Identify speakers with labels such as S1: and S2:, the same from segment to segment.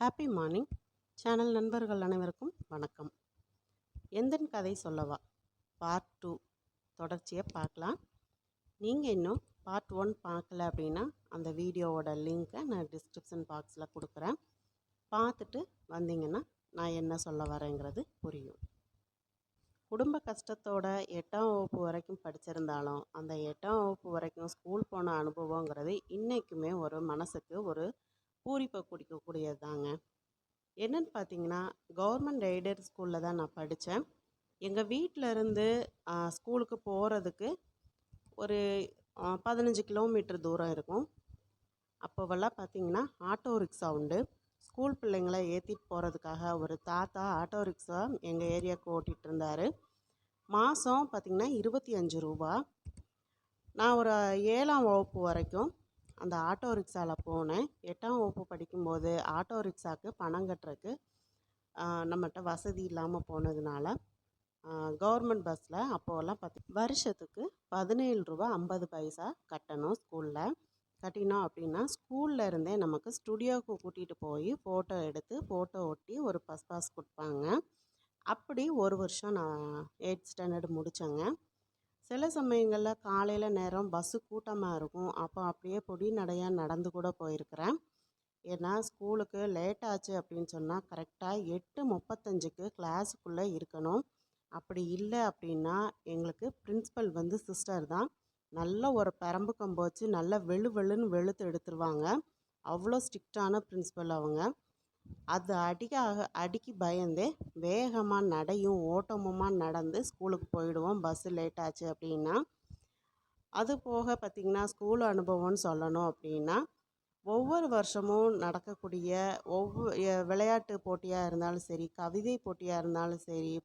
S1: Happy morning. Channel நண்பர்கள் அனைவருக்கும் வணக்கம். எந்தன் கதை சொல்லவா? Part two. தொடர்ச்சியை பார்க்கலாம். நீங்கள் இன்னும் பார்ட் ஒன் பார்க்கல அப்படின்னா அந்த வீடியோவோட லிங்க்கை நான் டிஸ்கிரிப்ஷன் பாக்ஸில் கொடுக்குறேன். பார்த்துட்டு வந்தீங்கன்னா நான் என்ன சொல்ல வரேங்கிறது புரியும். குடும்ப கஷ்டத்தோட எட்டாம் வகுப்பு வரைக்கும் படிச்சிருந்தாலும் அந்த எட்டாம் வகுப்பு வரைக்கும் ஸ்கூல் போன அனுபவங்கிறது இன்றைக்குமே ஒரு மனசுக்கு ஒரு பூரிப்பை குடிக்கக்கூடியது தாங்க என்னென்னு பார்த்தீங்கன்னா கவர்மெண்ட் எய்டட் ஸ்கூலில் தான் நான் படித்தேன் எங்கள் வீட்டில் இருந்து ஸ்கூலுக்கு போகிறதுக்கு ஒரு பதினஞ்சு கிலோமீட்டர் தூரம் இருக்கும். அப்போவெல்லாம் பார்த்தீங்கன்னா ஆட்டோ ரிக்ஷா உண்டு. ஸ்கூல் பிள்ளைங்களை ஏற்றிட்டு போகிறதுக்காக ஒரு தாத்தா ஆட்டோ ரிக்ஷா எங்கள் ஏரியாவுக்கு ஓட்டிகிட்டு இருந்தார். மாதம் பார்த்திங்கன்னா இருபத்தி அஞ்சு ரூபா. நான் ஒரு ஏழாம் வகுப்பு வரைக்கும் அந்த ஆட்டோ ரிக்ஷாவில் போனேன். எட்டாம் வகுப்பு படிக்கும்போது ஆட்டோ ரிக்ஷாக்கு பணம் கட்டுறதுக்கு நம்மகிட்ட வசதி இல்லாமல் போனதுனால கவர்மெண்ட் பஸ்ஸில் அப்போல்லாம் பத்து வருஷத்துக்கு பதினேழு ரூபா ஐம்பது பைசா கட்டணும் ஸ்கூலில். கட்டினோம் அப்படின்னா ஸ்கூல்ல இருந்தே நமக்கு ஸ்டுடியோவுக்கு கூட்டிகிட்டு போய் ஃபோட்டோ எடுத்து ஃபோட்டோ ஒட்டி ஒரு பஸ் பாஸ் கொடுப்பாங்க. அப்படி ஒரு வருஷம் நான் எயிட் ஸ்டாண்டர்டு முடித்தேங்க சில சமயங்களில் காலையில் நேரம் பஸ்ஸு கூட்டமாக இருக்கும். அப்போ அப்படியே பொடி நடையாக நடந்து கூட போயிருக்கிறேன். ஏன்னா ஸ்கூலுக்கு லேட் ஆச்சு அப்படின்னு சொன்னால் கரெக்டாக எட்டு முப்பத்தஞ்சுக்கு கிளாஸுக்குள்ளே இருக்கணும். அப்படி இல்லை அப்படின்னா எங்களுக்கு பிரின்ஸிபல் வந்து சிஸ்டர் தான். நல்ல ஒரு பெரம்பு கம்பு வச்சு நல்லா வெளு வெளுன்னு வெளுத்து எடுத்துருவாங்க. அவ்வளோ ஸ்ட்ரிக்டான பிரின்ஸிபல் அவங்க. அது அடிக்க ஆக- அடிக்கு பயந்தே வேகமாக நடையும் ஓட்டமுமாக நடந்து ஸ்கூலுக்கு போயிடுவோம். பஸ்ஸு லேட் ஆச்சு அப்படின்னா அது போக பார்த்திங்கன்னா ஸ்கூல் அனுபவம்னு சொல்லணும் அப்படின்னா ஒவ்வொரு வருஷமும் நடக்கக்கூடிய ஒவ்வொரு விளையாட்டு போட்டியாக இருந்தாலும் சரி கவிதை போட்டியாக இருந்தாலும் சரி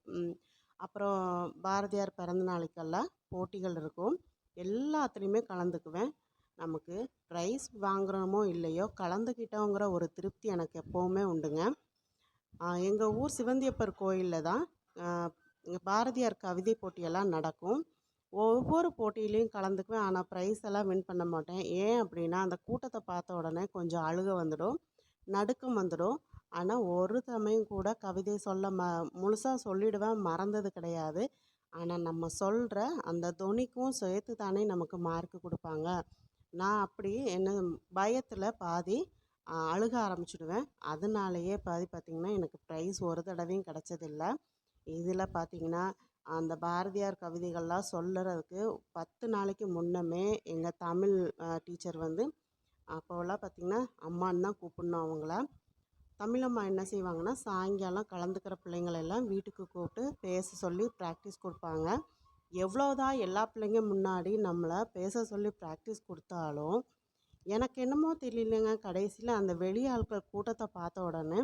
S1: அப்புறம் பாரதியார் பிறந்த நாளுக்கெல்லாம் போட்டிகள் இருக்கும். எல்லாத்துலேயுமே கலந்துக்குவேன். நமக்கு ப்ரைஸ் வாங்குறோமோ இல்லையோ கலந்துக்கிட்டோங்கிற ஒரு திருப்தி எனக்கு எப்போவுமே உண்டுங்க. எங்கள் ஊர் சிவந்தியப்பர் கோயிலில் தான் இங்கே பாரதியார் கவிதை போட்டியெல்லாம் நடக்கும். ஒவ்வொரு போட்டியிலையும் கலந்துக்குவேன். ஆனால் ப்ரைஸ் எல்லாம் வின் பண்ண மாட்டேன். ஏன் அப்படின்னா அந்த கூட்டத்தை பார்த்த உடனே கொஞ்சம் அழுக வந்துடும் நடுக்கம் வந்துடும். ஆனால் ஒரு சமயம் கூட கவிதை சொல்ல ம முழுசாக சொல்லிடுவேன் மறந்தது கிடையாது. ஆனால் நம்ம சொல்கிற அந்த துணிக்கும் சேர்த்து தானே நமக்கு மார்க் கொடுப்பாங்க. நான் அப்படி என்ன பயத்தில் பாதி அழுக ஆரம்பிச்சிடுவேன். அதனாலேயே பாதி பார்த்திங்கன்னா எனக்கு ப்ரைஸ் ஒரு தடவையும் கிடச்சதில்ல. இதில் பார்த்திங்கன்னா அந்த பாரதியார் கவிதைகள்லாம் சொல்லுறதுக்கு பத்து நாளைக்கு முன்னமே எங்கள் தமிழ் டீச்சர் வந்து அப்போல்லாம் பார்த்திங்கன்னா அம்மான்னு தான் கூப்பிடணும் அவங்கள. தமிழம்மா என்ன செய்வாங்கன்னா சாயங்காலம் கலந்துக்கிற பிள்ளைங்களெல்லாம் வீட்டுக்கு கூப்பிட்டு பேச சொல்லி ப்ராக்டிஸ் கொடுப்பாங்க. எவ்வளோதான் எல்லா பிள்ளைங்க முன்னாடி நம்மளை பேச சொல்லி ப்ராக்டிஸ் கொடுத்தாலும் எனக்கு என்னமோ தெரியலங்க. கடைசியில் அந்த வெளி ஆட்கள் கூட்டத்தை பார்த்த உடனே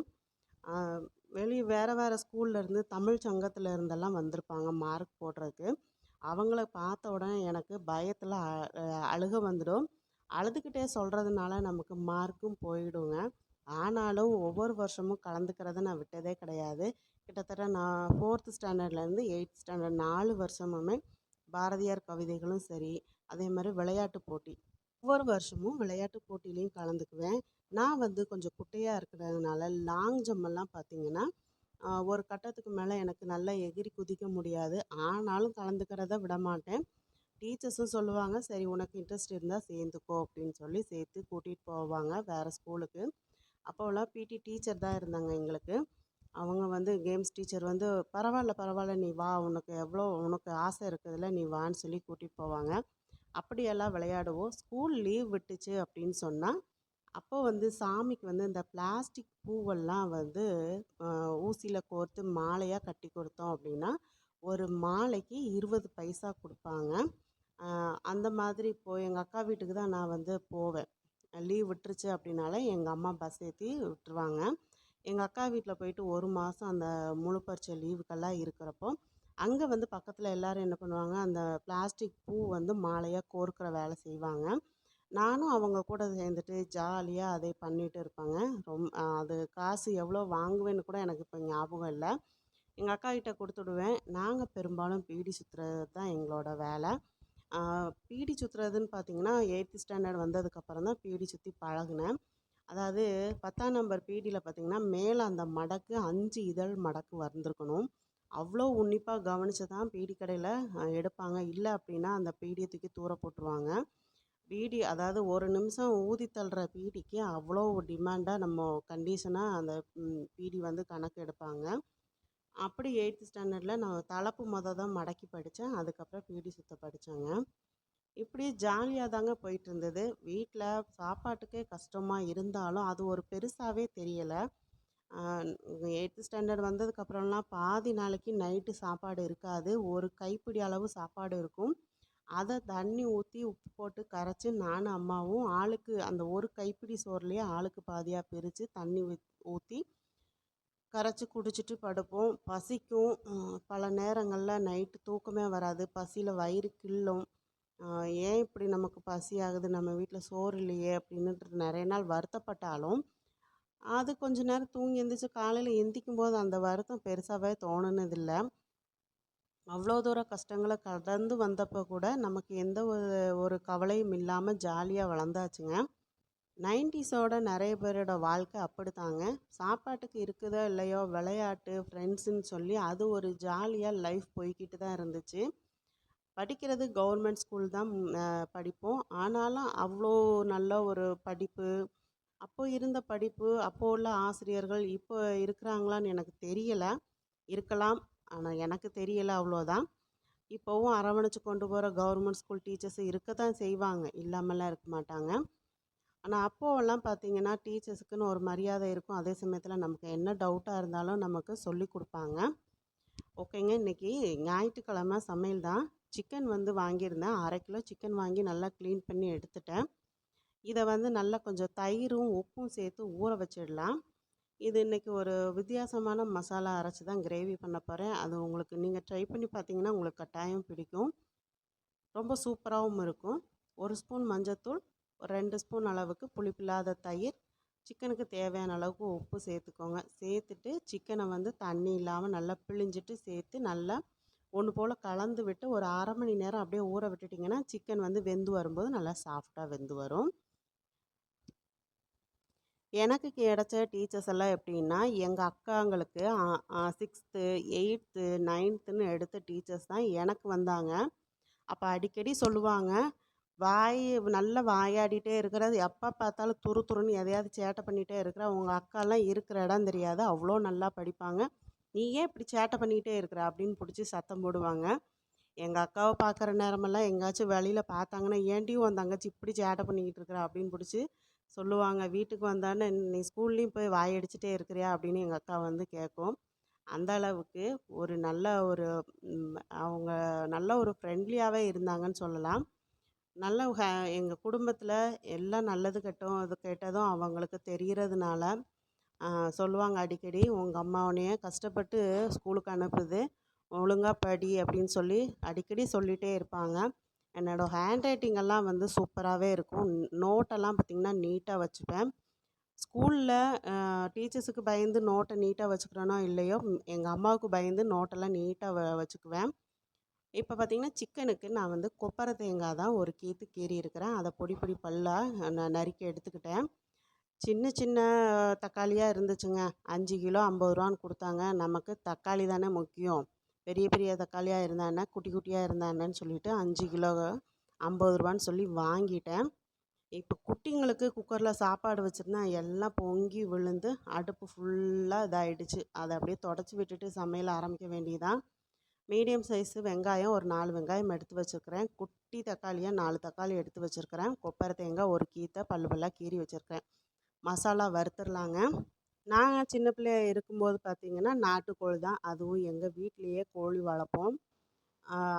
S1: வெளி வேறு வேறு ஸ்கூல்லேருந்து தமிழ் சங்கத்தில் இருந்தெல்லாம் வந்திருப்பாங்க மார்க் போடுறதுக்கு. அவங்கள பார்த்த உடனே எனக்கு பயத்தில் அழுக வந்துடும். அழுதுகிட்டே சொல்கிறதுனால நமக்கு மார்க்கும் போயிடுங்க. ஆனாலும் ஒவ்வொரு வருஷமும் கலந்துக்கிறத நான் விட்டதே கிடையாது. கிட்டத்தட்ட நான் ஃபோர்த்து ஸ்டாண்டர்ட்லேருந்து எயித் ஸ்டாண்டர்ட் நாலு வருஷமுமே பாரதியார் கவிதைகளும் சரி அதே மாதிரி விளையாட்டு போட்டி. ஒவ்வொரு வருஷமும் விளையாட்டு போட்டியிலையும் கலந்துக்குவேன். நான் வந்து கொஞ்சம் குட்டையாக இருக்கிறதுனால லாங் ஜம்ப் எல்லாம் பார்த்தீங்கன்னா ஒரு கட்டத்துக்கு மேலே எனக்கு நல்லா எகிரி குதிக்க முடியாது. ஆனாலும் கலந்துக்கிறத விட மாட்டேன். டீச்சர்ஸும் சொல்லுவாங்க சரி உனக்கு இன்ட்ரெஸ்ட் இருந்தால் சேர்ந்துக்கோ அப்படின்னு சொல்லி சேர்த்து கூட்டிகிட்டு போவாங்க வேறு ஸ்கூலுக்கு அப்போல்லாம் பிடி டீச்சர் தான் இருந்தாங்க எங்களுக்கு. அவங்க வந்து கேம்ஸ் டீச்சர் வந்து பரவாயில்ல பரவாயில்ல நீ வா உனக்கு எவ்வளோ உனக்கு ஆசை இருக்குதுல்ல நீ வான்னு சொல்லி கூட்டிகிட்டு போவாங்க. அப்படியெல்லாம் விளையாடுவோம். ஸ்கூல் லீவ் விட்டுச்சு அப்படின்னு சொன்னால் அப்போ வந்து சாமிக்கு வந்து இந்த பிளாஸ்டிக் பூவெல்லாம் வந்து ஊசியில் கோர்த்து மாலையாக கட்டி கொடுத்தோம் அப்படின்னா ஒரு மாலைக்கு இருபது பைசா கொடுப்பாங்க. அந்த மாதிரி இப்போது எங்கள் அக்கா வீட்டுக்கு தான் நான் வந்து போவேன். லீவ் விட்டுருச்சு அப்படின்னால எங்கள் அம்மா பஸ் ஏற்றி விட்டுருவாங்க. எங்கள் அக்கா வீட்டில் போயிட்டு ஒரு மாதம் அந்த முழு பறிச்ச லீவுக்கெல்லாம் இருக்கிறப்போ அங்கே வந்து பக்கத்தில் எல்லோரும் என்ன பண்ணுவாங்க அந்த பிளாஸ்டிக் பூ வந்து மாலையாக கோர்க்கிற வேலை செய்வாங்க. நானும் அவங்க கூட சேர்ந்துட்டு ஜாலியாக அதை பண்ணிட்டு இருப்பேங்க. ரொம் அது காசு எவ்வளோ வாங்குவேன்னு கூட எனக்கு இப்போ ஞாபகம் இல்லை. எங்கள் அக்கா கிட்ட கொடுத்துடுவேன். நாங்கள் பெரும்பாலும் பீடி சுற்றுறது தான் எங்களோட வேலை. பீடி சுற்றுறதுன்னு பார்த்தீங்கன்னா எயித்து ஸ்டாண்டர்ட் வந்ததுக்கப்புறம் தான் பீடி சுற்றி பழகினேன். அதாவது பத்தாம் நம்பர் பீடியில் பார்த்தீங்கன்னா மேலே அந்த மடக்கு அஞ்சு இதழ் மடக்கு வந்திருக்கணும் அவ்வளோ உன்னிப்பாக கவனித்து தான் பீடி கடையில் எடுப்பாங்க. இல்லை அப்படின்னா அந்த பீடியை தூக்கி தூர போட்டுருவாங்க. பீடி அதாவது ஒரு நிமிஷம் ஊதி தள்ளுற பீடிக்கு அவ்வளோ டிமாண்டாக நம்ம கண்டிஷனாக அந்த பீடி வந்து கணக்கு எடுப்பாங்க. அப்படி எயித்து ஸ்டாண்டர்டில் நான் தலைப்பு மொதல் தான் மடக்கி படித்தேன் அதுக்கப்புறம் பீடி சுத்த படித்தேங்க இப்படி ஜாலியாக தாங்க போயிட்டு இருந்தது வீட்டில் சாப்பாட்டுக்கே கஷ்டமாக இருந்தாலும் அது ஒரு பெருசாகவே தெரியலை. எயித்து ஸ்டாண்டர்ட் வந்ததுக்கப்புறம்லாம் பாதி நாளைக்கு நைட்டு சாப்பாடு இருக்காது. ஒரு கைப்பிடி அளவு சாப்பாடு இருக்கும். அதை தண்ணி ஊற்றி உப்பு போட்டு கரைச்சி நானும் அம்மாவும் ஆளுக்கு அந்த ஒரு கைப்பிடி சோறுலேயே ஆளுக்கு பாதியாக பிரித்து தண்ணி ஊற்றி கரைச்சி குடிச்சிட்டு படுப்போம். பசிக்கும். பல நேரங்களில் நைட்டு தூக்கமே வராது. பசியில் வயிறு கிள்ளும். ஏன் இப்படி நமக்கு பசி ஆகுது? நம்ம வீட்டில் சோறு இல்லையே? அப்படின்னுட்டு நிறைய நாள் வருத்தப்பட்டாலும் அது கொஞ்ச நேரம் தூங்கி எழுந்திரிச்சு காலையில் எந்திக்கும் போது அந்த வருத்தம் பெருசாகவே தோணுனதில்லை. அவ்வளோ தூரம் கஷ்டங்களை கடந்து வந்தப்போ கூட நமக்கு எந்த ஒரு ஒரு கவலையும் இல்லாமல் ஜாலியாக வளர்ந்தாச்சுங்க. நைன்டிஸோட நிறைய பேரோட வாழ்க்கை அப்படித்தாங்க. சாப்பாட்டுக்கு இருக்குதோ இல்லையோ விளையாட்டு ஃப்ரெண்ட்ஸுன்னு சொல்லி அது ஒரு ஜாலியாக லைஃப் போய்கிட்டு தான் இருந்துச்சு. படிக்கிறது கவர்மெண்ட் ஸ்கூல் தான் படிப்போம். ஆனாலும் அவ்வளோ நல்ல ஒரு படிப்பு அப்போ இருந்த படிப்பு அப்போ உள்ள ஆசிரியர்கள் இப்போ இருக்கிறாங்களான்னு எனக்கு தெரியலை. இருக்கலாம். ஆனால் எனக்கு தெரியலை அவ்வளோதான் இப்போவும் அரவணைச்சு கொண்டு போகிற கவர்மெண்ட் ஸ்கூல் டீச்சர்ஸ் இருக்க தான் செய்வாங்க. இல்லாமலாம் இருக்க மாட்டாங்க. ஆனால் அப்போவெல்லாம் பார்த்தீங்கன்னா டீச்சர்ஸுக்குன்னு ஒரு மரியாதை இருக்கும். அதே சமயத்தில் நமக்கு என்ன டவுட்டாக இருந்தாலும் நமக்கு சொல்லி கொடுப்பாங்க. ஓகேங்க. இன்றைக்கி ஞாயிற்றுக்கிழமை சமையல் தான். சிக்கன் வந்து வாங்கியிருந்தேன். அரை கிலோ சிக்கன் வாங்கி நல்லா க்ளீன் பண்ணி எடுத்துட்டேன். இதை வந்து நல்லா கொஞ்சம் தயிரும் உப்பும் சேர்த்து ஊற வச்சிடலாம். இது இன்றைக்கி ஒரு வித்தியாசமான மசாலா அரைச்சி தான் கிரேவி பண்ண போகிறேன் அது உங்களுக்கு நீங்கள் ட்ரை பண்ணி பார்த்தீங்கன்னா உங்களுக்கு கட்டாயம் பிடிக்கும். ரொம்ப சூப்பராகவும் இருக்கும். ஒரு ஸ்பூன் மஞ்சத்தூள் ஒரு ரெண்டு ஸ்பூன் அளவுக்கு புளிப்பில்லாத தயிர். சிக்கனுக்கு தேவையான அளவுக்கு உப்பு சேர்த்துக்கோங்க. சேர்த்துட்டு சிக்கனை வந்து தண்ணி இல்லாமல் நல்லா பிழிஞ்சிட்டு சேர்த்து நல்லா ஒன்று போல் கலந்து விட்டு ஒரு அரை மணி நேரம் அப்படியே ஊற விட்டுட்டிங்கன்னா சிக்கன் வந்து வெந்து வரும்போது நல்லா சாஃப்டாக வெந்து வரும். எனக்கு கிடைச்ச டீச்சர்ஸ் எல்லாம் எப்படின்னா எங்கள் அக்காங்களுக்கு சிக்ஸ்த்து எயித்து நைன்த்துன்னு எடுத்த டீச்சர்ஸ் தான் எனக்கு வந்தாங்க. அப்போ அடிக்கடி சொல்லுவாங்க வாய் நல்லா வாயாடிட்டே இருக்கிறது எப்போ பார்த்தாலும் துரு துருன்னு எதையாவது சேட்டை பண்ணிகிட்டே இருக்கிற உங்கள் அக்காலாம் இருக்கிற இடம் தெரியாது. அவ்வளோ நல்லா படிப்பாங்க. நீ ஏன் இப்படி சேட்டை பண்ணிக்கிட்டே இருக்கிற? அப்படின்னு பிடிச்சி சத்தம் போடுவாங்க. எங்கள் அக்காவை பார்க்குற நேரமெல்லாம் எங்கேயாச்சும் வெளியில் பார்த்தாங்கன்னா ஏண்டியும் உன் தங்கச்சி இப்படி சேட்டை பண்ணிக்கிட்டு இருக்கிற? அப்படின்னு பிடிச்சி சொல்லுவாங்க. வீட்டுக்கு வந்தானே நீ ஸ்கூல்லேயும் போய் வாயடிச்சிட்டே இருக்கிறியா? அப்படின்னு எங்கள் அக்கா வந்து கேட்கும் அந்த அளவுக்கு ஒரு நல்ல ஒரு அவங்க நல்ல ஒரு ஃப்ரெண்ட்லியாகவே இருந்தாங்கன்னு சொல்லலாம். நல்ல எங்கள் குடும்பத்தில் எல்லாம் நல்லது கெட்டும் அது கெட்டதும் அவங்களுக்கு தெரிகிறதுனால சொல்லுவாங்க அடிக்கடி. உங்கள் அம்மா உன்னைய கஷ்டப்பட்டு ஸ்கூலுக்கு அனுப்புது. ஒழுங்கா படி அப்படின்னு சொல்லி அடிக்கடி சொல்லிகிட்டே இருப்பாங்க. என்னோடய ஹேண்ட் ரைட்டிங்கெல்லாம் வந்து சூப்பராகவே இருக்கும். நோட்டெல்லாம் பார்த்திங்கன்னா நீட்டாக வச்சுப்பேன். ஸ்கூலில் டீச்சர்ஸுக்கு பயந்து நோட்டை நீட்டாக வச்சுக்கிறேனோ இல்லையோ எங்கள் அம்மாவுக்கு பயந்து நோட்டெல்லாம் நீட்டாக வ வச்சுக்குவேன். இப்போ பார்த்திங்கன்னா சிக்கனுக்கு நான் வந்து கொப்பரை தேங்காய் தான் ஒரு கீத்து கீறி இருக்கிறேன் அதை பொடி பொடி பல்லாக நான் நறுக்கி எடுத்துக்கிட்டேன். சின்ன சின்ன தக்காளியாக இருந்துச்சுங்க. அஞ்சு கிலோ ஐம்பது ரூபான்னு கொடுத்தாங்க. நமக்கு தக்காளி தானே முக்கியம். பெரிய பெரிய தக்காளியாக இருந்தானே குட்டி குட்டியாக இருந்தானேன்னு சொல்லிட்டு அஞ்சு கிலோ ஐம்பது ரூபான்னு சொல்லி வாங்கிட்டேன். இப்போ குட்டிங்களுக்கு குக்கரில் சாப்பாடு வச்சுருந்தேன் எல்லாம் பொங்கி விழுந்து அடுப்பு ஃபுல்லாக இதாயிடுச்சு. அதை அப்படியே தொடச்சி விட்டுட்டு சமையல் ஆரம்பிக்க வேண்டியதான் மீடியம் சைஸு வெங்காயம் ஒரு நாலு வெங்காயம் எடுத்து வச்சுருக்கிறேன். குட்டி தக்காளியாக நாலு தக்காளி எடுத்து வச்சுருக்கிறேன். கொப்பரை தேங்காய் ஒரு கீத்தை பல்லு பல்லாக கீறி வச்சுருக்கிறேன். மசாலா வறுத்துடலாங்க நாங்கள் சின்ன பிள்ளைய இருக்கும்போது பார்த்திங்கன்னா நாட்டுக்கோழி தான். அதுவும் எங்கள் வீட்டிலையே கோழி வளர்ப்போம்.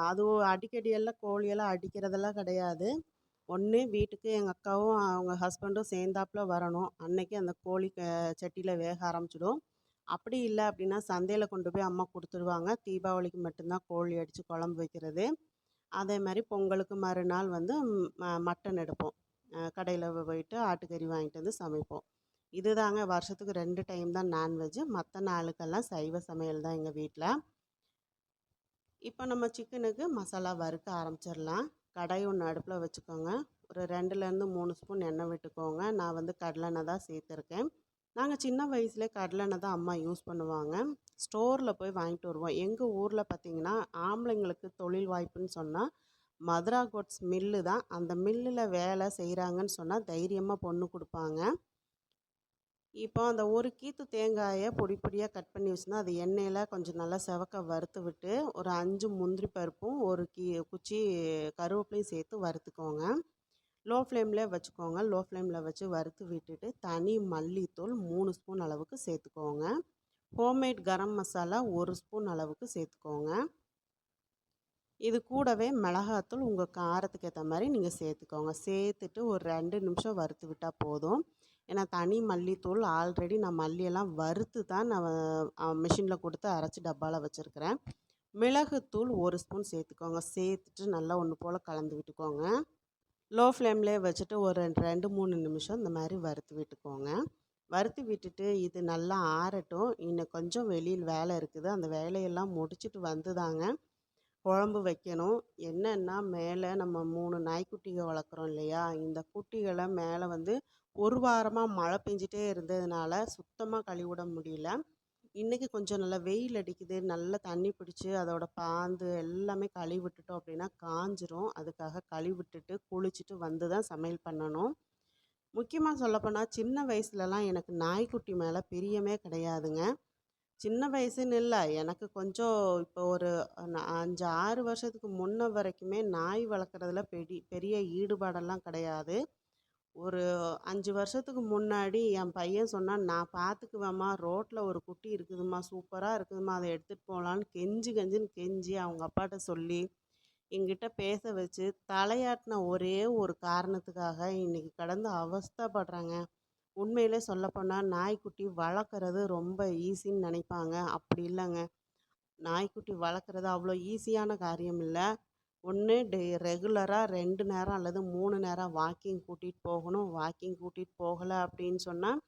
S1: அதுவும் அடிக்கடியெல்லாம் கோழியெல்லாம் அடிக்கிறதெல்லாம் கிடையாது. ஒன்று வீட்டுக்கு எங்கள் அக்காவும் அவங்க ஹஸ்பண்டும் சேர்ந்தாப்புல வரணும். அன்னைக்கு அந்த கோழி க- சட்டியில் வேக ஆரம்பிச்சிடும். அப்படி இல்லை அப்படின்னா சந்தையில் கொண்டு போய் அம்மா கொடுத்துருவாங்க. தீபாவளிக்கு மட்டும்தான் கோழி அடித்து குழம்பு வைக்கிறது. அதே மாதிரி பொங்கலுக்கு மறுநாள் வந்து ம- மட்டன் எடுப்போம். கடையில் போயிட்டு ஆட்டுக்கறி வாங்கிட்டு வந்து சமைப்போம். இதுதாங்க வருஷத்துக்கு ரெண்டு டைம் தான் நான்வெஜ்ஜு மற்ற நாளுக்கெல்லாம் சைவ சமையல் தான் எங்கள் வீட்டில் இப்போ நம்ம சிக்கனுக்கு மசாலா வறுக்க ஆரம்பிச்சிடலாம். கடாய் ஒன்று அடுப்பில் வச்சுக்கோங்க. ஒரு ரெண்டுலேருந்து மூணு ஸ்பூன் எண்ணெய் விட்டுக்கோங்க. நான் வந்து கடலெண்ணெய் தான் சேர்த்துருக்கேன். நாங்கள் சின்ன வயசுலேயே கடலெண்ணெய் தான் அம்மா யூஸ் பண்ணுவாங்க. ஸ்டோரில் போய் வாங்கிட்டு வருவோம். எங்கள் ஊரில் பார்த்திங்கன்னா ஆம்பளைங்களுக்கு தொழில் வாய்ப்புன்னு சொன்னால் மதுரா கோட்ஸ் மில்லு தான். அந்த மில்லில் வேலை செய்கிறாங்கன்னு சொன்னால் தைரியமாக பொண்ணு கொடுப்பாங்க. இப்போ அந்த ஒரு கீத்து தேங்காயை பொடி பொடியாக கட் பண்ணி வச்சுருந்தா அது எண்ணெயில் கொஞ்சம் நல்லா செவக்க வறுத்து விட்டு ஒரு அஞ்சு முந்திரி பருப்பும் ஒரு கீ குச்சி கருவேப்பிலையும் சேர்த்து வறுத்துக்கோங்க. லோ ஃப்ளேமில் வச்சுக்கோங்க. லோ ஃப்ளேமில் வச்சு வறுத்து விட்டுட்டு தனி மல்லித்தூள் மூணு ஸ்பூன் அளவுக்கு சேர்த்துக்கோங்க. ஹோம்மேட் கரம் மசாலா ஒரு ஸ்பூன் அளவுக்கு சேர்த்துக்கோங்க. இது கூடவே மிளகாத்தூள் உங்கள் காரத்துக்கு ஏற்ற மாதிரி நீங்கள் சேர்த்துக்கோங்க. சேர்த்துட்டு ஒரு ரெண்டு நிமிஷம் வறுத்து விட்டால் போதும். ஏன்னா தனி மல்லித்தூள் ஆல்ரெடி நான் மல்லியெல்லாம் வறுத்து தான் நான் மிஷினில் கொடுத்து அரைச்சி டப்பாவில் வச்சுருக்கிறேன். மிளகுத்தூள் ஒரு ஸ்பூன் சேர்த்துக்கோங்க. சேர்த்துட்டு நல்லா ஒன்று போல் கலந்து விட்டுக்கோங்க. லோ ஃப்ளேம்லேயே வச்சுட்டு ஒரு ரெண்டு ரெண்டு மூணு நிமிஷம் இந்த மாதிரி வறுத்து விட்டுக்கோங்க. வறுத்து விட்டுட்டு இது நல்லா ஆறட்டும். இன்னும் கொஞ்சம் வெளியில் வேலை இருக்குது. அந்த வேலையெல்லாம் முடிச்சுட்டு வந்து தாங்க குழம்பு வைக்கணும். என்னென்னா மேலே நம்ம மூணு நாய்க்குட்டிகள் வளர்க்குறோம் இல்லையா? இந்த குட்டிகளை மேலே வந்து ஒரு வாரமாக மழை பெஞ்சிட்டே இருந்ததுனால சுத்தமாக கழுவிட முடியல. இன்றைக்கி கொஞ்சம் நல்லா வெயில் அடிக்குது. நல்லா தண்ணி பிடிச்சி அதோட பாந்து எல்லாமே கழுவி விட்டுட்டோம் அப்படின்னா காஞ்சிரும். அதுக்காக கழுவி விட்டுட்டு குளிச்சுட்டு வந்து தான் சமையல் பண்ணணும். முக்கியமாக சொல்லப்போனால் சின்ன வயசுலலாம் எனக்கு நாய்க்குட்டி மேலே பிரியமே கிடையாதுங்க. சின்ன வயசுன்னு இல்லை. எனக்கு கொஞ்சம் இப்போ ஒரு அஞ்சு ஆறு வருஷத்துக்கு முன்ன வரைக்குமே நாய் வளர்க்குறதுல பெடி பெரிய ஈடுபாடெல்லாம் கிடையாது. ஒரு அஞ்சு வருஷத்துக்கு முன்னாடி என் பையன் சொன்னான் நான் பார்த்துக்குவேம்மா ரோட்டில் ஒரு குட்டி இருக்குதும்மா சூப்பராக இருக்குதும்மா அதை எடுத்துகிட்டு போகலான்னு கெஞ்சி கெஞ்சின்னு கெஞ்சி அவங்க அப்பாட்ட சொல்லி எங்கிட்ட பேச வச்சு தலையாட்டின ஒரே ஒரு காரணத்துக்காக இன்றைக்கி கடந்து அவஸ்தைப்படுறாங்க. உண்மையிலே சொல்லப்போனால் நாய்க்குட்டி வளர்க்குறது ரொம்ப ஈஸின்னு நினைப்பாங்க. அப்படி இல்லைங்க. நாய்க்குட்டி வளர்க்குறது அவ்வளோ ஈஸியான காரியம் இல்லை. ஒன்று டெ ரெகுலராக ரெண்டு நேரம் அல்லது மூணு நேரம் வாக்கிங் கூட்டிகிட்டு போகணும். வாக்கிங் கூட்டிகிட்டு போகலை அப்படின்னு சொன்னால்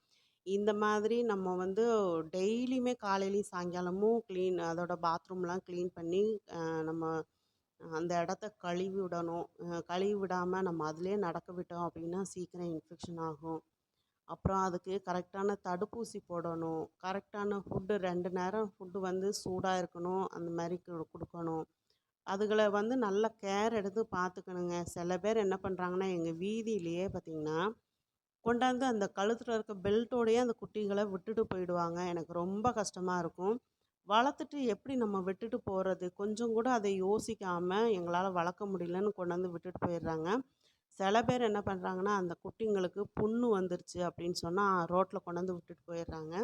S1: இந்த மாதிரி நம்ம வந்து டெய்லியுமே காலையிலையும் சாயங்காலமும் க்ளீன் அதோட பாத்ரூம்லாம் க்ளீன் பண்ணி நம்ம அந்த இடத்த கழுவி விடணும். கழுவி விடாமல் நம்ம அதிலே நடக்க விட்டோம் அப்படின்னா சீக்கிரம் இன்ஃபெக்ஷன் ஆகும். அப்புறம் அதுக்கு கரெக்டான தடுப்பூசி போடணும். கரெக்டான ஃபுட்டு ரெண்டு நேரம் ஃபுட்டு வந்து சூடாக இருக்கணும். அந்த மாதிரி கொடுக்கணும். அதுகளை வந்து நல்ல கேர் எடுத்து பார்த்துக்கணுங்க. சில பேர் என்ன பண்ணுறாங்கன்னா எங்கள் வீதியிலேயே பார்த்திங்கன்னா கொண்டாந்து அந்த கழுத்தில் இருக்க பெல்ட்டோடையே அந்த குட்டிகளை விட்டுட்டு போயிடுவாங்க. எனக்கு ரொம்ப கஷ்டமாக இருக்கும். வளர்த்துட்டு எப்படி நம்ம விட்டுட்டு போகிறது கொஞ்சம் கூட அதை யோசிக்காமல் எங்களால் வளர்க்க முடியலன்னு கொண்டாந்து விட்டுட்டு போயிடுறாங்க. சில பேர் என்ன பண்ணுறாங்கன்னா அந்த குட்டிங்களுக்கு புண்ணு வந்துருச்சு அப்படின்னு சொன்னால் ரோட்டில் கொண்டாந்து விட்டுட்டு போயிடுறாங்க.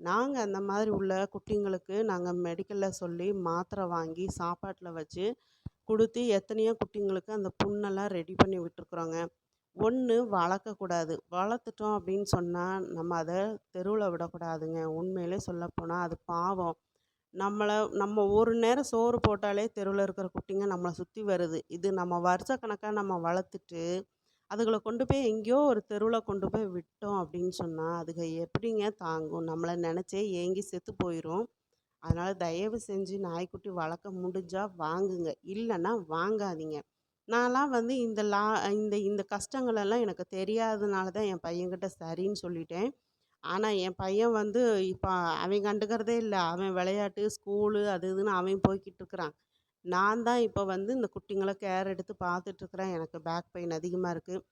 S1: நாங்கள் அந்த மாதிரி உள்ள குட்டிங்களுக்கு நாங்கள் மெடிக்கலில் சொல்லி மாத்திரை வாங்கி சாப்பாட்டில் வச்சு கொடுத்து எத்தனையோ குட்டிங்களுக்கு அந்த புண்ணெல்லாம் ரெடி பண்ணி விட்டுருக்குறோங்க. ஒன்று வளர்க்கக்கூடாது. வளர்த்துட்டோம் அப்படின்னு சொன்னால் நம்ம அதை தெருவில் விடக்கூடாதுங்க. உண்மையிலே சொல்லப்போனால் அது பாவம். நம்மளை நம்ம ஒரு நேரம் சோறு போட்டாலே தெருவில் இருக்கிற குட்டிங்க நம்மளை சுற்றி வருது. இது நம்ம வருஷ கணக்காக நம்ம வளர்த்துட்டு அதுகளை கொண்டு போய் எங்கேயோ ஒரு தெருவில் கொண்டு போய் விட்டோம் அப்படின்னு சொன்னால் அதுக எப்படிங்க தாங்கும்? நம்மளை நினச்சே ஏங்கி செத்து போயிடும் அதனால் தயவு செஞ்சு நாய்க்குட்டி வளர்க்க முடிஞ்சால் வாங்குங்க. இல்லைன்னா வாங்காதீங்க. நான்லாம் வந்து இந்த லா இந்த இந்த கஷ்டங்களெல்லாம் எனக்கு தெரியாததுனால தான் என் பையன்கிட்ட சரின்னு சொல்லிட்டேன். ஆனால் என் பையன் வந்து இப்போ அவன் கண்டுக்கிறதே இல்லை. அவன் விளையாட்டு ஸ்கூலு அது இதுன்னு அவன் போய்கிட்டு இருக்கிறான். நான் தான் இப்போ வந்து இந்த குட்டிங்களை கேர் எடுத்து பார்த்துட்ருக்குறேன் எனக்கு பேக் பெயின் அதிகமாக இருக்குது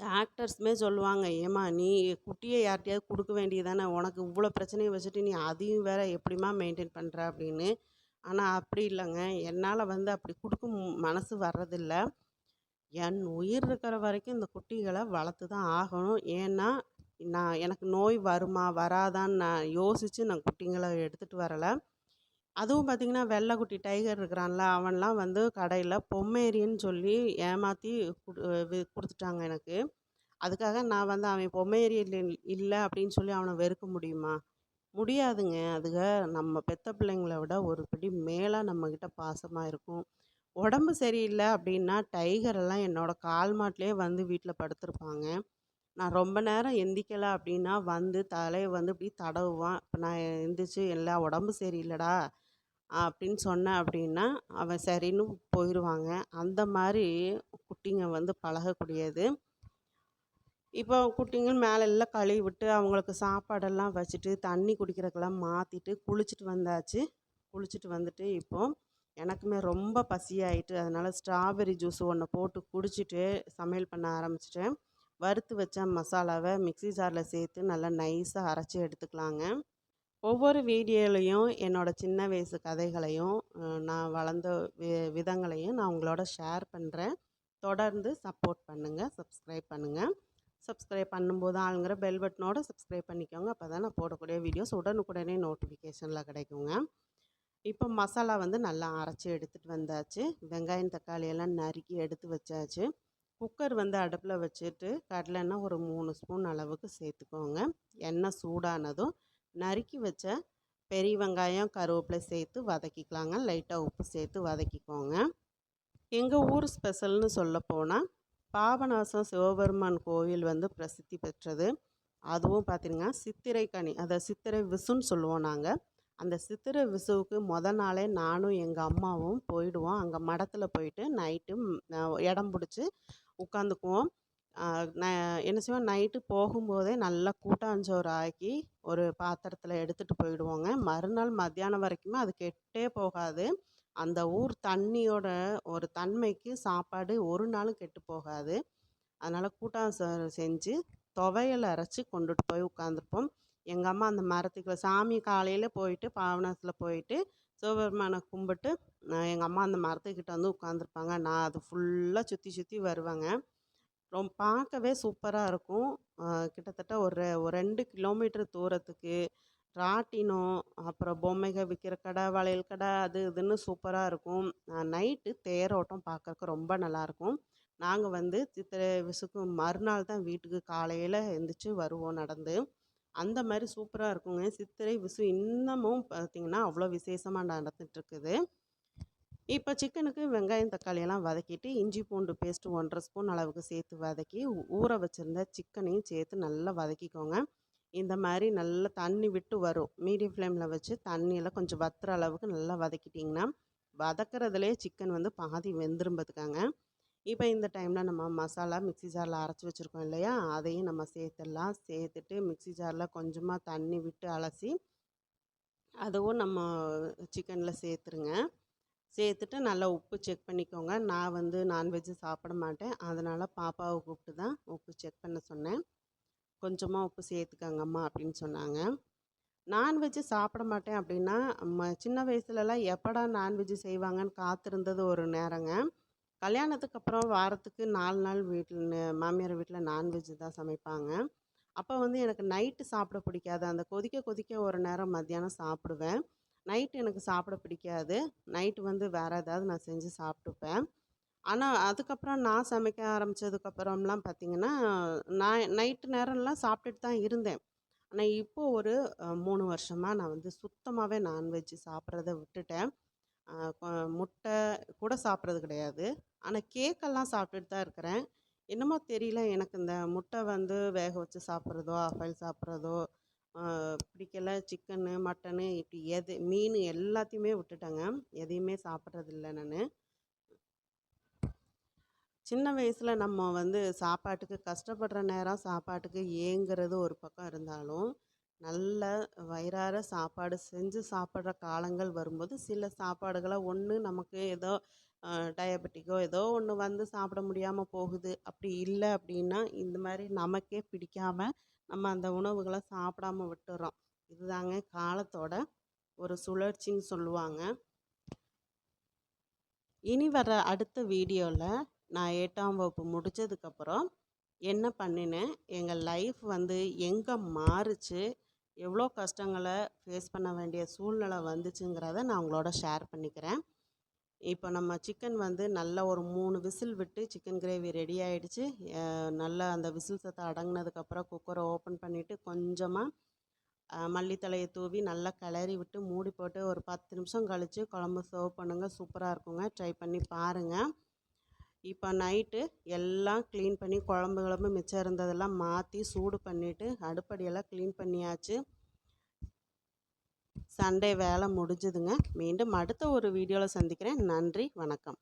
S1: டாக்டர்ஸுமே சொல்லுவாங்க ஏம்மா நீ குட்டியை யார்கிட்டையாவது கொடுக்க வேண்டியதானே உனக்கு இவ்வளோ பிரச்சனையை வச்சுட்டு நீ அதையும் வேற எப்படிம்மா மெயின்டைன் பண்ணுற அப்படின்னு. ஆனால் அப்படி இல்லைங்க. என்னால் வந்து அப்படி கொடுக்க மனசு வர்றதில்லை. என் உயிர் இருக்கிற வரைக்கும் இந்த குட்டிகளை வளர்த்து தான் ஆகணும். ஏன்னா நான் எனக்கு நோய் வருமா வராதான்னு நான் யோசித்து நான் குட்டிங்களை எடுத்துகிட்டு வரலை. அதுவும் பார்த்திங்கன்னா வெள்ளைக்குட்டி டைகர் இருக்கிறான்ல அவன்லாம் வந்து கடையில் பொம்மேரியன்னு சொல்லி ஏமாற்றி கொடுத்துட்டாங்க எனக்கு. அதுக்காக நான் வந்து அவன் பொம்மேரியன் இல்லை அப்படின்னு சொல்லி அவனை வெறுக்க முடியுமா? முடியாதுங்க. அதுக நம்ம பெத்த பிள்ளைங்கள விட ஒரு படி மேலே நம்மக்கிட்ட பாசமாக இருக்கும். உடம்பு சரியில்லை அப்படின்னா டைகரெல்லாம் என்னோடய கால் மாட்டிலே வந்து வீட்டில் படுத்திருப்பாங்க. நான் ரொம்ப நேரம் எந்திக்கலை அப்படின்னா வந்து தலையை வந்து இப்படி தடவுவான். இப்போ நான் எந்திரிச்சு எல்லாம் உடம்பு சரியில்லைடா அப்படின்னு சொன்னேன் அப்படின்னா அவன் சரின்னு போயிடுவாங்க அந்த மாதிரி குட்டிங்க வந்து பழகக்கூடியது. இப்போ குட்டிங்க மேலே எல்லாம் கழுவி விட்டு அவங்களுக்கு சாப்பாடெல்லாம் வச்சுட்டு தண்ணி குடிக்கிறதுக்கெல்லாம் மாற்றிட்டு குளிச்சுட்டு வந்தாச்சு. குளிச்சுட்டு வந்துட்டு இப்போது எனக்குமே ரொம்ப பசியாயிட்டு அதனால் ஸ்ட்ராபெரி ஜூஸ் ஒன்று போட்டு குடிச்சிட்டு சமையல் பண்ண ஆரம்பிச்சிட்டேன். வறுத்து வச்ச மசாலாவை மிக்ஸி ஜாரில் சேர்த்து நல்லா நைஸாக அரைச்சி எடுத்துக்கலாங்க. ஒவ்வொரு வீடியோலையும் என்னோடய சின்ன வயசு கதைகளையும் நான் வளர்ந்த வி விதங்களையும் நான் உங்களோட ஷேர் பண்ணுறேன் தொடர்ந்து சப்போர்ட் பண்ணுங்கள் சப்ஸ்கிரைப் பண்ணுங்கள் சப்ஸ்கிரைப் பண்ணும்போது ஆளுங்கிற பெல் பட்டனோட சப்ஸ்கிரைப் பண்ணிக்கோங்க. அப்போ தான் நான் போடக்கூடிய வீடியோஸ் உடனுக்குடனே நோட்டிஃபிகேஷனில் கிடைக்குங்க. இப்போ மசாலா வந்து நல்லா அரைச்சி எடுத்துகிட்டு வந்தாச்சு. வெங்காயம் தக்காளி எல்லாம் நறுக்கி எடுத்து வச்சாச்சு. குக்கர் வந்து அடுப்பில் வச்சுட்டு கடலெண்ணெய் ஒரு மூணு ஸ்பூன் அளவுக்கு சேர்த்துக்கோங்க. எண்ணெய் சூடானதும் நறுக்கி வச்ச பெரிய வெங்காயம் கருவேப்பிலை சேர்த்து வதக்கிக்கலாங்க. லைட்டாக உப்பு சேர்த்து வதக்கிக்கோங்க. எங்கள் ஊர் ஸ்பெஷல்னு சொல்ல போனால் பாபநாசம் சிவபெருமான் கோவில் வந்து பிரசித்தி பெற்றது. அதுவும் பார்த்தீங்கன்னா சித்திரை கனி அதை சித்திரை விசுன்னு சொல்லுவோம் நாங்கள் அந்த சித்திரை விசுவுக்கு முத நாளே நானும் எங்கள் அம்மாவும் போயிடுவோம். அங்கே மடத்தில் போயிட்டு நைட்டு இடம் பிடிச்சி உட்காந்துக்குவோம். என்ன செய்வோம்? நைட்டு போகும்போதே நல்லா கூட்டாஞ்சோறு ஆக்கி ஒரு பாத்திரத்தில் எடுத்துகிட்டு போயிடுவோங்க. மறுநாள் மத்தியானம் வரைக்குமே அது கெட்டே போகாது. அந்த ஊர் தண்ணியோட ஒரு தன்மைக்கு சாப்பாடு ஒரு நாளும் கெட்டு போகாது. அதனால் கூட்டாஞ்சோறு செஞ்சு துவையல் அரைச்சி கொண்டுட்டு போய் உட்காந்துருப்போம். எங்கள் அம்மா அந்த மரத்துக்கு சாமி காலையில் போயிட்டு பாவனத்தில் போயிட்டு சிவபெருமானை கும்பிட்டு எங்கள் அம்மா அந்த மரத்துக்கிட்ட வந்து உட்காந்துருப்பாங்க நான் அது ஃபுல்லாக சுற்றி சுற்றி வருவேங்க. ரொம்ப பார்க்கவே சூப்பராக இருக்கும். கிட்டத்தட்ட ஒரு ஒரு ரெண்டு கிலோமீட்டர் தூரத்துக்கு ராட்டினம் அப்புறம் பொம்மைகள் விற்கிற கடை வளையல் கடை அது இதுன்னு சூப்பராக இருக்கும். நைட்டு தேரோட்டம் பார்க்கறக்கு ரொம்ப நல்லாயிருக்கும் நாங்கள் வந்து சித்திரை விசுக்கு மறுநாள் தான் வீட்டுக்கு காலையில் எழுந்திரிச்சு வருவோம் நடந்து. அந்த மாதிரி சூப்பராக இருக்குங்க. சித்திரை விசு இன்னமும் பார்த்திங்கன்னா அவ்வளோ விசேஷமாக நடந்துகிட்ருக்குது இப்போ சிக்கனுக்கு வெங்காயம் தக்காளியெல்லாம் வதக்கிட்டு இஞ்சி பூண்டு பேஸ்ட்டு ஒன்றரை ஸ்பூன் அளவுக்கு சேர்த்து வதக்கி ஊற வச்சுருந்த சிக்கனையும் சேர்த்து நல்லா வதக்கிக்கோங்க. இந்த மாதிரி நல்லா தண்ணி விட்டு வரும். மீடியம் ஃப்ளேமில் வச்சு தண்ணியெல்லாம் கொஞ்சம் வத்துற அளவுக்கு நல்லா வதக்கிட்டிங்கன்னா வதக்கிறதுலே சிக்கன் வந்து பாதி வெந்துரும் இப்போ இந்த டைமில் நம்ம மசாலா மிக்ஸி ஜாரில் அரைச்சி வச்சுருக்கோம் இல்லையா? அதையும் நம்ம சேர்த்துடலாம். சேர்த்துட்டு மிக்ஸி ஜாரில் கொஞ்சமாக தண்ணி விட்டு அலசி அதுவும் நம்ம சிக்கனில் சேர்த்துருங்க. சேர்த்துட்டு நல்லா உப்பு செக் பண்ணிக்கோங்க. நான் வந்து நான்வெஜ்ஜு சாப்பிட மாட்டேன். அதனால் பாப்பாவை கூப்பிட்டு தான் உப்பு செக் பண்ண சொன்னேன். கொஞ்சமாக உப்பு சேர்த்துக்கங்கம்மா அப்படின்னு சொன்னாங்க. நான்வெஜ்ஜு சாப்பிட மாட்டேன் அப்படின்னா ம சின்ன வயசுலலாம் எப்படா நான்வெஜ்ஜு செய்வாங்கன்னு காத்திருந்தது ஒரு நேரங்க. கல்யாணத்துக்கு அப்புறம் வாரத்துக்கு நாலு நாள் வீட்டில் மாமியார் வீட்டில் நான்வெஜ்ஜு தான் சமைப்பாங்க. அப்போ வந்து எனக்கு நைட்டு சாப்பிட பிடிக்காது. அந்த கொதிக்க கொதிக்க ஒரு நேரம் மத்தியானம் சாப்பிடுவேன். நைட்டு எனக்கு சாப்பிட பிடிக்காது. நைட்டு வந்து வேறு ஏதாவது நான் செஞ்சு சாப்பிட்டுப்பேன். ஆனால் அதுக்கப்புறம் நான் சமைக்க ஆரம்பித்ததுக்கப்புறம்லாம் பார்த்திங்கன்னா நான் நைட்டு நேரம்லாம் சாப்பிட்டுட்டு தான் இருந்தேன். ஆனால் இப்போது ஒரு மூணு வருஷமாக நான் வந்து சுத்தமாகவே நான்வெஜ்ஜு சாப்பிட்றத விட்டுட்டேன். முட்டை கூட சாப்பிட்றது கிடையாது. ஆனால் கேக்கெல்லாம் சாப்பிட்டுட்டு தான் இருக்கிறேன். என்னமோ தெரியல எனக்கு இந்த முட்டை வந்து வேக வச்சு சாப்பிட்றதோ ஆஃபாயில் சாப்பிட்றதோ பிடிக்கல சிக்கனு மட்டனு இப்படி எது மீன் எல்லாத்தையுமே விட்டுட்டேங்க. எதையுமே சாப்பிட்றதில்ல நான். சின்ன வயசில் நம்ம வந்து சாப்பாட்டுக்கு கஷ்டப்படுற நேரம் சாப்பாட்டுக்கு ஏங்குறது ஒரு பக்கம் இருந்தாலும் நல்ல வயிறார சாப்பாடு செஞ்சு சாப்பிட்ற காலங்கள் வரும்போது சில சாப்பாடுகளை ஒன்று நமக்கு ஏதோ டயபெட்டிக்கோ ஏதோ ஒன்று வந்து சாப்பிட முடியாமல் போகுது. அப்படி இல்லை அப்படின்னா இந்த மாதிரி நமக்கே பிடிக்காம நம்ம அந்த உணவுகளை சாப்பிடாம விட்டுறோம். இதுதாங்க காலத்தோட ஒரு சுழற்சின்னு சொல்லுவாங்க. இனி வர அடுத்த வீடியோவில் நான் எட்டாம் வகுப்பு முடித்ததுக்கப்புறம் என்ன பண்ணினேன் எங்கள் லைஃப் வந்து எங்கே மாறுச்சு எவ்வளோ கஷ்டங்களை ஃபேஸ் பண்ண வேண்டிய சூழ்நிலை வந்துச்சுங்கிறத நான் உங்களோட ஷேர் பண்ணிக்கிறேன். இப்போ நம்ம சிக்கன் வந்து நல்ல ஒரு மூணு விசில் விட்டு சிக்கன் கிரேவி ரெடி ஆகிடுச்சு நல்ல நல்லா அந்த விசில் சத்தம் அடங்கினதுக்கப்புறம் குக்கரை ஓப்பன் பண்ணிவிட்டு கொஞ்சமாக மல்லித்தழையை தூவி நல்லா கிளறி விட்டு மூடி போட்டு ஒரு பத்து நிமிஷம் கழித்து குழம்பு சர்வ் பண்ணுங்கள் சூப்பராக இருக்குங்க. ட்ரை பண்ணி பாருங்கள் இப்போ நைட்டு எல்லாம் க்ளீன் பண்ணி குழம்பு கிளம்பு மிச்சம் இருந்ததெல்லாம் மாற்றி சூடு பண்ணிவிட்டு அடுப்படியெல்லாம் க்ளீன் பண்ணியாச்சு. சண்டே வேலை முடிஞ்சுதுங்க. மீண்டும் அடுத்த ஒரு வீடியோவில் சந்திக்கிறேன். நன்றி வணக்கம்.